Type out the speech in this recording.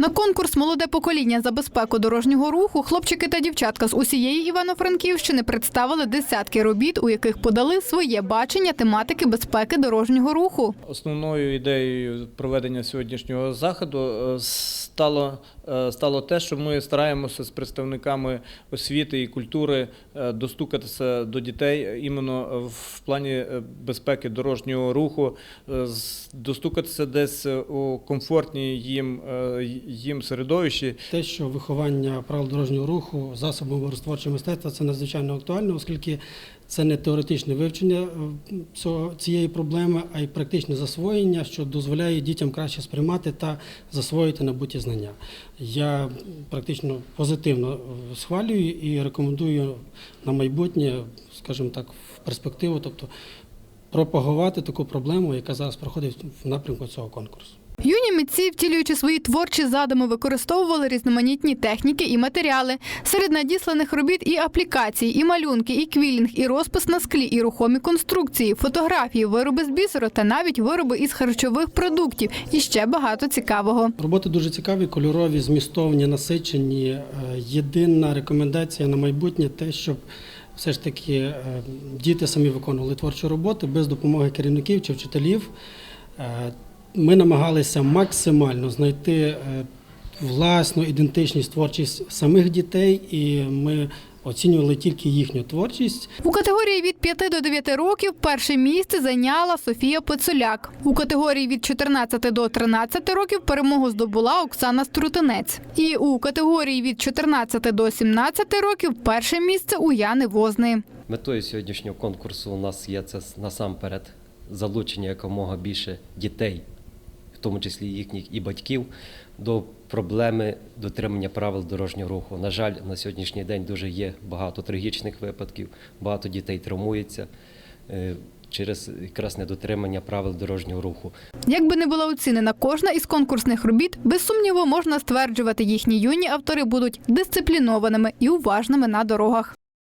На конкурс Молоде покоління за безпеку дорожнього руху хлопчики та дівчатка з усієї Івано-Франківщини представили десятки робіт, у яких подали своє бачення тематики безпеки дорожнього руху. Основною ідеєю проведення сьогоднішнього заходу е, стало, е, стало те, що ми стараємося з представниками освіти і культури е, достукатися до дітей іменно в плані безпеки дорожнього руху, достукатися десь у комфортній їм, їм середовищі, Те, що виховання правил дорожнього руху засобами миротворчого мистецтва це надзвичайно актуально, оскільки це не теоретичне вивчення е, цієї проблеми, а й практичне засвоєння, що дозволяє дітям краще сприймати та засвоїти набуті знання. Я практично позитивно е, схвалюю і рекомендую на майбутнє, скажімо так, в перспективу, тобто пропагувати таку проблему, яка зараз проходить в напрямку цього конкурсу. Юні митці, втілюючи свої творчі задуми, використовували різноманітні техніки і матеріали. Серед надісланих робіт і аплікації, і малюнки, і квілінг, і розпис на склі, і рухомі конструкції, фотографії, вироби з бісеру та навіть вироби із харчових продуктів. І ще багато цікавого. Роботи дуже цікаві, кольорові, змістовні, насичені. Е, Єдина рекомендація на майбутнє те, щоб все ж таки е, діти самі виконували творчі роботи без допомоги керівників чи вчителів. Ми намагалися максимально знайти е, власну ідентичність, творчість самих дітей, і ми оцінювали тільки їхню творчість. У категорії від 5 до 9 років перше місце зайняла Софія Пицуляк. У категорії від 14 до 13 років перемогу здобула Оксана Струтинець. І у категорії від 14 до 17 років перше місце у Яни Возни. Метою сьогоднішнього конкурсу у нас є це насамперед залучення якомога більше дітей, в тому числі їхніх і батьків, до проблеми дотримання правил дорожнього руху. На жаль, на сьогоднішній день дуже є багато трагічних випадків, багато дітей травмується е, через якраз недотримання правил дорожнього руху. Якби не була оцінена кожна із конкурсних робіт, без сумніву можна стверджувати, їхні юні автори будуть дисциплінованими і уважними на дорогах.